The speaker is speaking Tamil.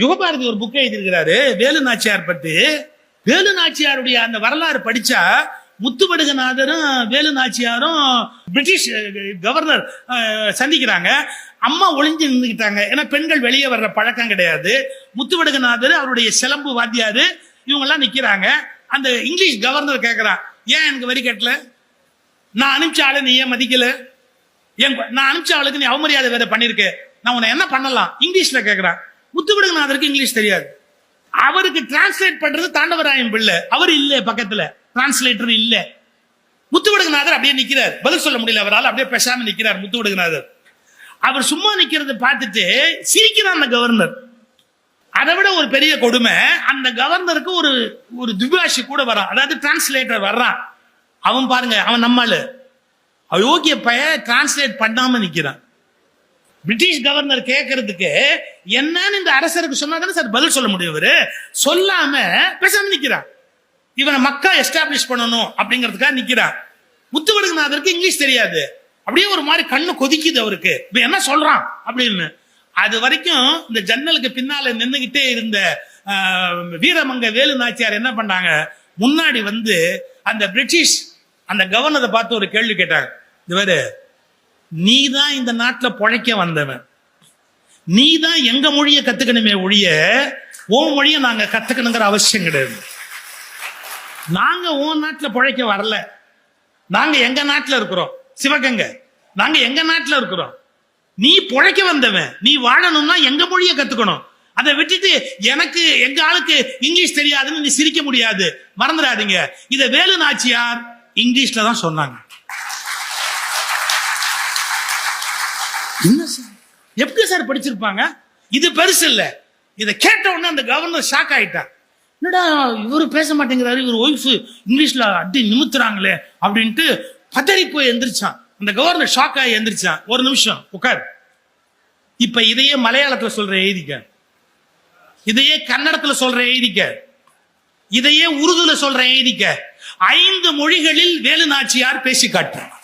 யுகபாரதி ஒரு புக் எழுதியிருக்கிறாரு வேலு நாச்சியார் பற்றி. வேலு நாச்சியாருடைய அந்த வரலாறு படிச்சா முத்துவடுகநாதரும் வேலு நாச்சியாரும் பிரிட்டிஷ் கவர்னர் சந்திக்கிறாங்க. அம்மா ஒளிஞ்சு நின்றுக்கிட்டாங்க ஏன்னா பெண்கள் வெளியே வர்ற பழக்கம் கிடையாது. முத்துவடுகநாதர் அவருடைய சிலம்பு வாத்தியாரு இவங்கெல்லாம் நிற்கிறாங்க அந்த இங்கிலீஷ் கவர்னர் கேட்குறான் ஏன் எனக்கு வரி கட்டல? நான் அனுப்பிச்ச ஆளை நீ ஏன் மதிக்கல? என் நான் அனுப்பிச்ச ஆளுக்கு நீ அவமரியாதை வேற பண்ணிருக்க. நான் உன்னை என்ன பண்ணலாம்? இங்கிலீஷில் கேட்குறான் முத்துவிடுங்கநாதருக்கு இங்கிலீஷ் தெரியாது. அவருக்கு டிரான்ஸ்லேட் பண்றது தாண்டவராயன் பிள்ளை. அவர் இல்ல பக்கத்துல. டிரான்ஸ்லேட்டர் இல்ல. முத்துவிடுங்கநாதர் அப்படியே நிக்கிறார். பதில் சொல்ல முடியல அவரால். அப்படியே பேசாம நிக்கிறார் முத்துவிடுங்கநாதர் அவர் சும்மா நிக்கிறத பார்த்துட்டு சிரிக்கிறான் அந்த கவர்னர் அதை விட ஒரு பெரிய கொடுமை அந்த கவர்னருக்கு ஒரு ஒரு துபாஷி கூட வரான். அதாவது டிரான்ஸ்லேட்டர் வர்றான். அவன் பாருங்க அவன் நம்மாளு அயோக்கிய பைய டிரான்ஸ்லேட் பண்ணாம நிக்கிறான். பிரிட்டிஷ் கவர்னர் கேட்கறதுக்கு என்னன்னு இந்த அரசருக்கு சொன்னா தானே சார் பதில் சொல்ல முடியும் இவரு? சொல்லாம பேசாம நிக்கிறான் இவனை மக்கா எஸ்டாப்ளிஷ் பண்ணணும் அப்படிங்கிறதுக்காக நிக்கிறான் முத்துவடுகநாதருக்கு இங்கிலீஷ் தெரியாது. அப்படியே ஒரு மாதிரி கண்ணு கொதிக்குது அவருக்கு. இப்ப என்ன சொல்றான் அப்படின்னு. அது வரைக்கும் இந்த ஜன்னலுக்கு பின்னால நின்றுகிட்டே இருந்த வீரமங்க வேலு நாச்சியார் என்ன பண்ணாங்க? முன்னாடி வந்து அந்த பிரிட்டிஷ் அந்த கவர்னரை பார்த்து ஒரு கேள்வி கேட்டாங்க. இவரு நீ தான் இந்த நாட்டில் பொழைக்க வந்தவன். நீ தான் எங்க மொழியை கத்துக்கணுமே ஒழிய உன் மொழியை நாங்க கத்துக்கணுங்கிற அவசியம் கிடையாது. நாங்க உன் நாட்டுல பிழைக்க வரல. நாங்க எங்க நாட்டுல இருக்கிறோம்? சிவகங்கை. நாங்க எங்க நாட்டுல இருக்கிறோம்? நீ பிழைக்க வந்தவன். நீ வாழணும்னா எங்க மொழியை கத்துக்கணும்? அதை விட்டுட்டு எனக்கு எங்க ஆளுக்கு இங்கிலீஷ் தெரியாதுன்னு நீ சிரிக்க முடியாது. மறந்துடாதீங்க. இத வேலு நாச்சியார் இங்கிலீஷ்ல தான் சொன்னாங்க. என்ன சார்? எப்படி சார் படிச்சிருப்பாங்க? இது பெருசு இல்லை. இதை கேட்ட உடனே அந்த கவர்னர் ஷாக் ஆயிட்டார். என்னடா இவர் பேச மாட்டேங்கிறாரு இவர் ஒய்ஃப் இங்கிலீஷ்ல அடி நிமித்துறாங்களே அப்படின்ட்டு பதறி போய் எந்திரிச்சான். அந்த கவர்னர் ஷாக் ஆகி எந்திரிச்சான். ஒரு நிமிஷம் உட்கார். இப்ப இதையே மலையாளத்துல சொல்ற எழுதிக்க இதையே கன்னடத்துல சொல்ற எழுதிக்க இதையே உருதுல சொல்ற எழுதிக்க ஐந்து மொழிகளில் வேலு நாச்சியார் பேசி காட்டுறார்